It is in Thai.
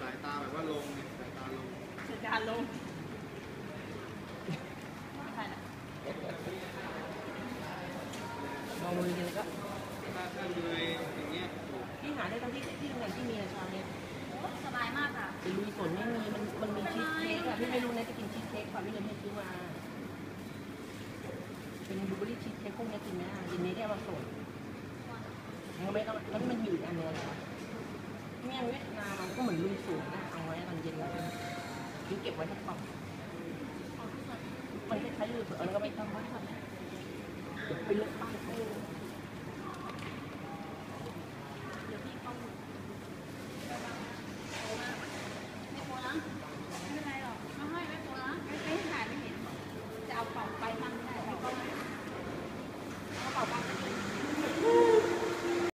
สายตาแบบว่าลงเนี่ยสายตาลงเกิดการลงใช่ละมองมือกันแล้วก็ถ้าถ้าเลยอย่างเงี้ยที่หาได้ทั้งที่ที่ทำงานที่มีนะชาเนี่ยสบายมากค่ะแต่ลุยฝนไม่มีมันมันมีชีสเค้กอะพี่ไม่รู้นะจะกินชีสเค้กป่ะพี่เลยไม่ซื้อมาเป็นบลูเบอร์รี่ชีสเค้กพวกนี้กินไหมอะกินนี้ได้มาส่งมันไม่ต้องมันมันอยู่อันเนึงอะไรว ยงเวียดนามมันก็เหมือนลุยสวนนะเอาไว้ตอนเย็นแล้วนี่เก็บไว้ทั้งกล่องมันคล้ายๆลุมสวนแล้วก็ไม่ต้องไว้ทำเดี๋ยวไปเลือกไป